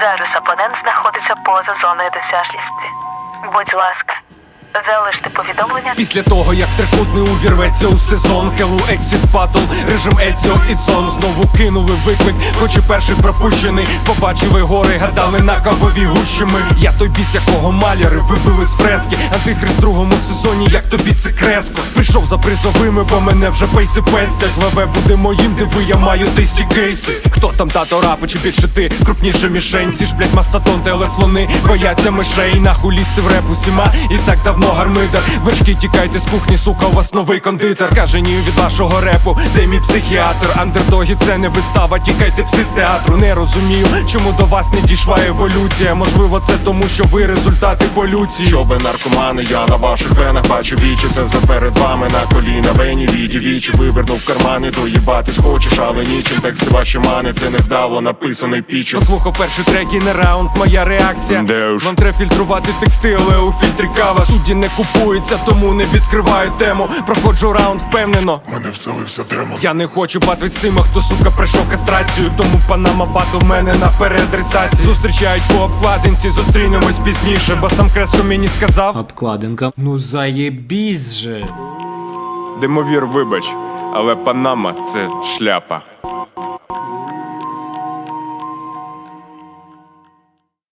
Зараз опонент знаходиться поза зоною досяжності. Будь ласка, залиште повідомлення. Після того, як трикутний увірветься у сезон Hello Exit Battle, режим Еціо і сон Знову кинули виклик, хоч і перший пропущений. Побачили гори, гадали на кавові гущі ми. Я той біс, якого маляри вибили з фрески. Антихрист в другому сезоні, як тобі це креско? Прийшов за призовими, бо мене вже пейси пестять. Леве буде моїм, диви, я маю диські кейси. Хто там тато рапи, чи більше ти? Крупніше мішень. Ці ж блять мастодонти, але слони бояться мишей. Нахуй лізти в реп усіма. І так давно гармидер. Вершки тікайте з кухні, сука, у вас новий кондитер. Скажені від вашого репу, де мій психіатр? Андердоги це не вистава, тікайте пси з театру. Не розумію, чому до вас не дійшла еволюція. Можливо, це тому, що ви результати полюції. Що ви наркомани, я на ваших венах бачу вічі. Це за перед вами на коліна вені віді вічі. Вивернув кармани, доїбатись хочеш, але нічим. Тексти ваші мани, це невдало написаний пічем Послухав перший трек і не раунд, моя реакція. Вам треба фільтрувати тексти, але у фільтрі кава. Судді не купується, тому не відкриваю тему Проходжу раунд впевнено Мене вцелився демон. Я не хочу батвить з тими, хто сука прийшов кастрацію Тому панама батл в мене на переадресації Зустрічають по обкладинці, зустрінемось пізніше Бо сам Креско мені сказав Обкладинка. Ну заєбісь же. Димовір, вибач, але панама це шляпа